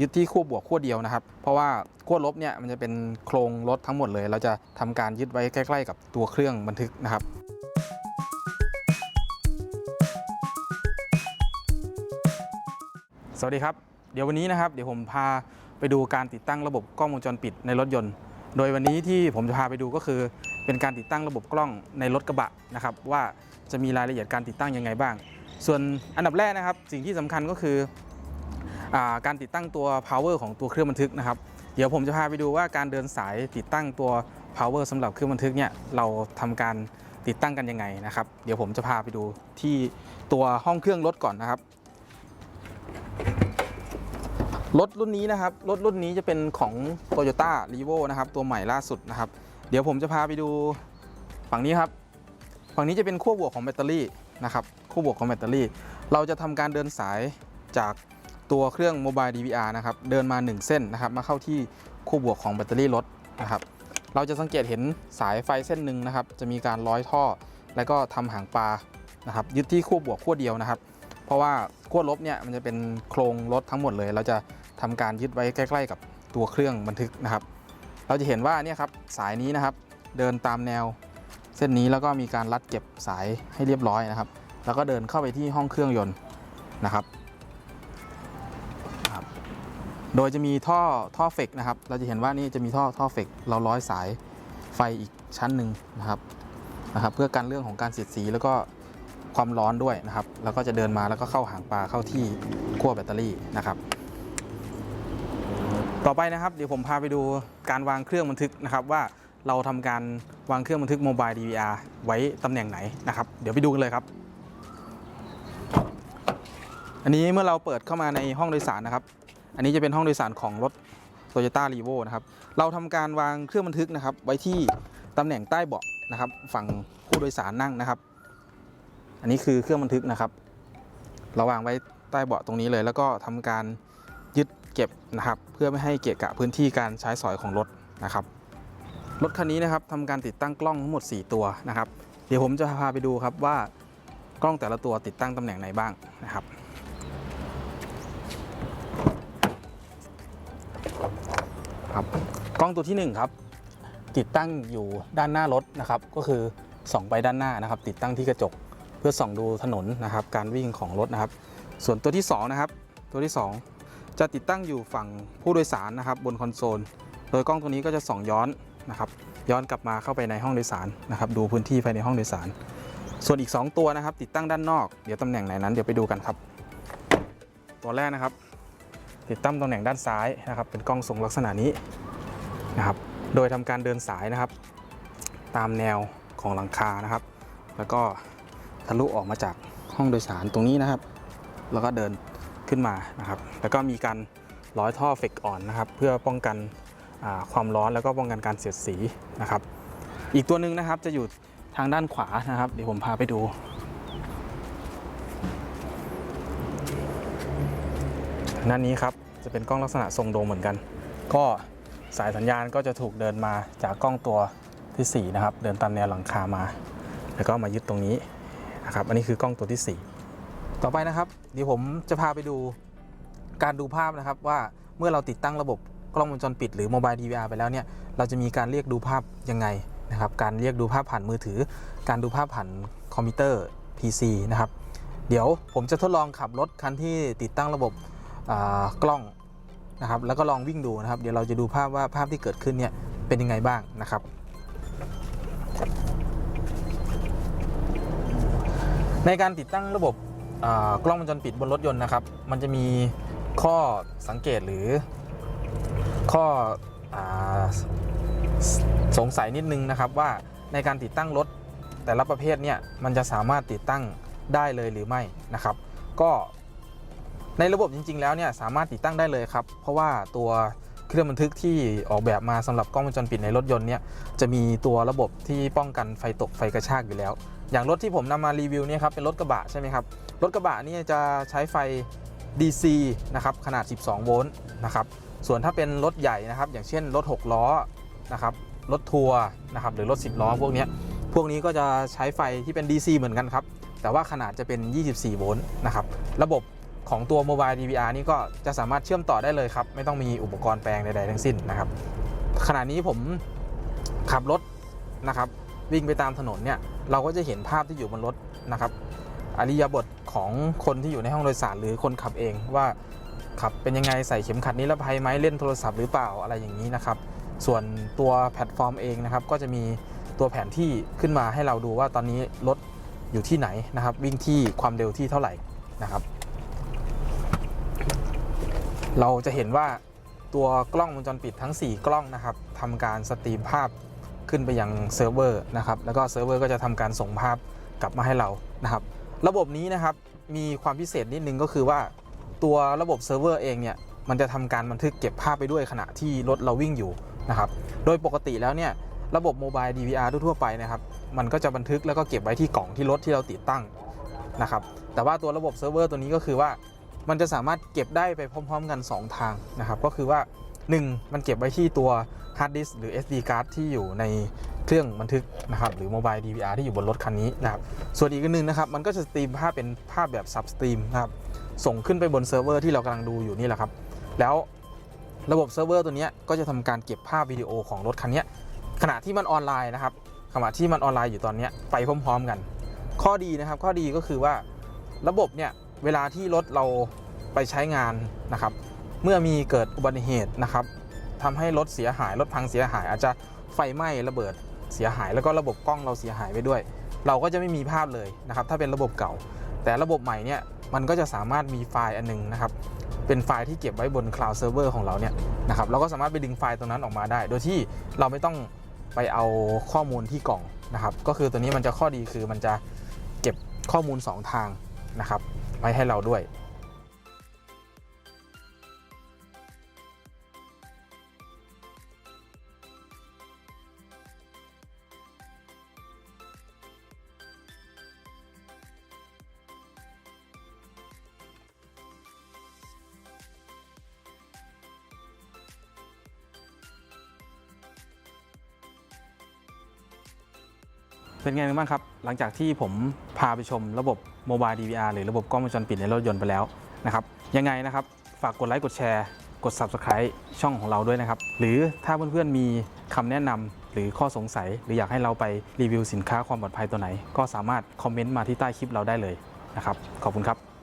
ยึดที่ขั้วบวกขั้วเดียวนะครับ เพราะว่าขั้วลบเนี่ยมันจะเป็นโครงรถทั้งหมดเลย เราจะทำการยึดไว้ใกล้ ๆ กับตัวเครื่องบันทึกนะครับสวัสดีครับ เดี๋ยววันนี้นะครับ เดี๋ยวผมพาไปดูการติดตั้งระบบกล้องวงจรปิดในรถยนต์ โดยวันนี้ที่ผมจะพาไปดูก็คือ เป็นการติดตั้งระบบกล้องในรถกระบะนะครับ ว่าจะมีรายละเอียดการติดตั้งยังไงบ้าง ส่วนอันดับแรกนะครับ สิ่งที่สำคัญก็คือ การติดตั้งตัว power ของตัวเครื่องบันทึกนะครับ เดี๋ยวผมจะพาไปดูว่าการเดินสายติดตั้งตัว power สำหรับเครื่องบันทึกเนี่ยเราทำการติดตั้งกันยังไงนะครับ เดี๋ยวผมจะพาไปดูที่ตัวห้องเครื่องรถก่อนนะครับรถรุ่นนี้นะครับรถรุ่นนี้จะเป็นของ Toyota r e v o นะครับตัวใหม่ล่าสุดนะครับ เดี๋ยวผมจะพาไปดูฝั่งนี้ครับ ฝั่งนี้จะเป็นขั้วบวกของแบตเตอรี่นะครับขั้วบวกของแบตเตอรี่ เราจะทำการเดินสายจาก ตัวเครื่อง Mobile DVR นะครับเดินมา 1 เส้นนะครับมาเข้าที่ขั้วบวกของแบตเตอรี่รถนะครับเราจะสังเกตเห็นสายไฟเส้นหนึ่งนะครับจะมีการร้อยท่อ แล้วก็ทำหางปลานะครับยึดที่ขั้วบวกขั้วเดียวนะครับ เพราะว่าขั้วลบเนี่ยมันจะเป็นโครงรถทั้งหมดเลย เราจะทำการยึดไว้ใกล้ ๆ กับตัวเครื่องบันทึกนะครับ เราจะเห็นว่าเนี่ยครับสายนี้นะครับเดินตามแนวเส้นนี้แล้วก็มีการรัดเก็บสายให้เรียบร้อยนะครับ แล้วก็เดินเข้าไปที่ห้องเครื่องยนต์นะครับ โดยจะมีท่อท่อเฟกนะครับ เราจะเห็นว่านี่จะมีท่อท่อเฟกเราร้อยสายไฟอีกชั้นหนึ่งนะครับนะครับ เพื่อกันเรื่องของการเสียดสีแล้วก็ความร้อนด้วยนะครับ แล้วก็จะเดินมาแล้วก็เข้าหางปลาเข้าที่ขั้วแบตเตอรี่นะครับ ต่อไปนะครับ เดี๋ยวผมพาไปดูการวางเครื่องบันทึกนะครับว่าเราทำการวางเครื่องบันทึกโมบาย DVR ไว้ตำแหน่งไหนนะครับ เดี๋ยวไปดูกันเลยครับ อันนี้เมื่อเราเปิดเข้ามาในห้องโดยสารนะครับ อันนี้จะเป็นห้องโดยสารของรถ Toyota r e v o นะครับ เราทำการวางเครื่องบันทึกนะครับ ไว้ที่ตำแหน่งใต้เบาะนะครับ ฝั่งผู้โดยสารนั่งนะครับ อันนี้คือเครื่องบันทึกนะครับ เราวางไว้ใต้เบาะตรงนี้เลย แล้วก็ทำการยึดเก็บนะครับ เพื่อไม่ให้เกะกะพื้นที่การใช้สอยของรถนะครับ รถคันนี้นะครับทำการติดตั้งกล้องทั้งหมด 4 ตัวนะครับ เดี๋ยวผมจะพาไปดูครับว่ากล้องแต่ละตัวติดตั้งตำแหน่งไหนบ้างนะครับ ครับกล้องตัวที่ 1 ครับ ติดตั้งอยู่ด้านหน้ารถนะครับ ก็คือส่องไปด้านหน้านะครับ ติดตั้งที่กระจกเพื่อส่องดูถนนนะครับ การวิ่งของรถนะครับ ส่วนตัวที่2นะครับตัวที่ 2 จะติดตั้งอยู่ฝั่งผู้โดยสารนะครับ บนคอนโซล โดยกล้องตัวนี้ก็จะส่องย้อนนะครับ ย้อนกลับมาเข้าไปในห้องโดยสารนะครับ ดูพื้นที่ภายในห้องโดยสาร ส่วนอีก 2 ตัวนะครับ ติดตั้งด้านนอกเดี๋ยวตำแหน่งไหนนั้นเดี๋ยวไปดูกันครับ ตัวแรกนะครับ ติดตั้งตำแหน่งด้านซ้ายนะครับ เป็นกล้องทรงลักษณะนี้นะครับ โดยทำการเดินสายนะครับ ตามแนวของหลังคานะครับ แล้วก็ทะลุออกมาจากห้องโดยสารตรงนี้นะครับ แล้วก็เดินขึ้นมานะครับ แล้วก็มีการร้อยท่อเฟกอ่อนนะครับ เพื่อป้องกันความร้อนแล้วก็ป้องกันการเสียดสีนะครับ อีกตัวหนึ่งนะครับจะอยู่ทางด้านขวานะครับ เดี๋ยวผมพาไปดู ด้านนี้ครับจะเป็นกล้องลักษณะทรงโดมเหมือนกัน ก็สายสัญญาณก็จะถูกเดินมาจากกล้องตัวทีสี่ 4 นะครับ เดินตามแนวหลังคามา แล้วก็มายึดตรงนี้นะครับอันนี้คือกล้องตัวที่ 4 ต่อไปนะครับ เดี๋ยวผมจะพาไปดูการดูภาพนะครับว่าเมื่อเราติดตั้งระบบกล้องวงจรปิดหรือโมบาย DVR ไปแล้วเนี่ยเราจะมีการเรียกดูภาพยังไงนะครับการเรียกดูภาพผ่านมือถือ การดูภาพผ่านคอมพิวเตอร์ PC นะครับเดี๋ยวผมจะทดลองขับรถคันที่ติดตั้งระบบ กล้องนะครับแล้วก็ลองวิ่งดูนะครับ เดี๋ยวเราจะดูภาพว่าภาพที่เกิดขึ้นเนี่ยเป็นยังไงบ้างนะครับ ในการติดตั้งระบบกล้องวงจรปิดบนรถยนต์นะครับ มันจะมีข้อสังเกตหรือข้ออสสงสัยนิดนึงนะครับว่าในการติดตั้งรถแต่ละประเภทเนี่ยมันจะสามารถติดตั้งได้เลยหรือไม่นะครับ ก็ ในระบบจริง ๆ แล้วเนี่ยสามารถติดตั้งได้เลยครับ เพราะว่าตัวเครื่องบันทึกที่ออกแบบมาสำหรับกล้องวงจรปิดในรถยนต์เนี่ยจะมีตัวระบบที่ป้องกันไฟตกไฟกระชากอยู่แล้ว อย่างรถที่ผมนำมารีวิวเนี่ยครับเป็นรถกระบะใช่ไหมครับรถกระบะนี่จะใช้ไฟ DC นะครับขนาด 12 โวลต์นะครับส่วนถ้าเป็นรถใหญ่นะครับ อย่างเช่นรถ 6 ล้อนะครับรถทัวร์นะครับหรือรถ 10 ล้อพวกนี้พวกนี้ก็จะใช้ไฟที่เป็น DC เหมือนกันครับแต่ว่าขนาดจะเป็น 24 โวลต์นะครับระบบ ของตัว Mobile DVR นี่ก็จะสามารถเชื่อมต่อได้เลยครับ ไม่ต้องมีอุปกรณ์แปลงใดๆทั้งสิ้นนะครับ ขณะนี้ผมขับรถนะครับ วิ่งไปตามถนนเนี่ย เราก็จะเห็นภาพที่อยู่บนรถนะครับอริยบทของคนที่อยู่ในห้องโดยสารหรือคนขับเองว่าขับเป็นยังไงใส่เข็มขัดนิรภัยไหมเล่นโทรศัพท์หรือเปล่าอะไรอย่างนี้นะครับ ส่วนตัวแพลตฟอร์มเองนะครับ ก็จะมีตัวแผนที่ขึ้นมาให้เราดูว่าตอนนี้รถอยู่ที่ไหนนะครับ วิ่งที่ความเร็วที่เท่าไหร่นะครับ เราจะเห็นว่าตัวกล้องวงจรปิดทั้ง 4 กล้องนะครับทำการสตรีมภาพขึ้นไปยังเซิร์ฟเวอร์นะครับแล้วก็เซิร์ฟเวอร์ก็จะทำการส่งภาพกลับมาให้เรานะครับ ระบบนี้นะครับมีความพิเศษนิดนึงก็คือว่าตัวระบบเซิร์ฟเวอร์เองเนี่ยมันจะทำการบันทึกเก็บภาพไปด้วยขณะที่รถเราวิ่งอยู่นะครับ โดยปกติแล้วเนี่ยระบบโมบาย DVR ทั่วไปนะครับ มันก็จะบันทึกแล้วก็เก็บไว้ที่กล่องที่รถที่เราติดตั้งนะครับ แต่ว่าตัวระบบเซิร์ฟเวอร์ตัวนี้ก็คือว่า มันจะสามารถเก็บได้ไปพร้อม ๆ กัน 2 ทางนะครับ ก็คือว่า 1 มันเก็บไว้ที่ตัวฮาร์ดดิสก์หรือ SD card ที่อยู่ในเครื่องบันทึกนะครับหรือโมบาย DVR ที่อยู่บนรถคันนี้นะครับส่วนอีกนหนึงนะครับ มันก็จะสตรีมภาพเป็นภาพแบบซับสตรีมนะครับส่งขึ้นไปบนเซิร์ฟเวอร์ที่เรากำลังดูอยู่นี่แหละครับ แล้วระบบเซิร์ฟเวอร์ตัวนี้ก็จะทำการเก็บภาพวิดีโอของรถคันนี้ขณะที่มันออนไลน์นะครับขณะที่มันออนไลน์อยู่ตอนนี้ไปพร้อม ๆ กัน ข้อดีนะครับ ข้อดีก็คือว่าระบบเนี่ย เวลาที่รถเราไปใช้งานนะครับ เมื่อมีเกิดอุบัติเหตุนะครับทำให้รถเสียหายรถพังเสียหาย อาจจะไฟไหม้ระเบิดเสียหาย แล้วก็ระบบกล้องเราเสียหายไปด้วย เราก็จะไม่มีภาพเลยนะครับ ถ้าเป็นระบบเก่า แต่ระบบใหม่เนี่ยมันก็จะสามารถมีไฟล์อันหนึงนะครับ เป็นไฟล์ที่เก็บไว้บน Cloud Server ของเราเนี่ยนะครับเราก็สามารถไปดึงไฟล์ตรงนั้นออกมาได้ โดยที่เราไม่ต้องไปเอาข้อมูลที่กล่องนะครับ ก็คือตัวนี้มันจะข้อดีคือมันจะเก็บข้อมูล 2 ทางนะครับ ไว้ให้เราด้วย เป็นไงบ้างครับ หลังจากที่ผมพาไปชมระบบโมบาย DVR หรือระบบกล้องวงจรปิดในรถยนต์ไปแล้วนะครับยังไงนะครับฝากกดไลค์กดแชร์ กด Subscribe ช่องของเราด้วยนะครับ หรือถ้าเพื่อนๆมีคำแนะนำหรือข้อสงสัย หรืออยากให้เราไปรีวิวสินค้าความปลอดภัยตัวไหน ก็สามารถคอมเมนต์มาที่ใต้คลิปเราได้เลยนะครับขอบคุณครับ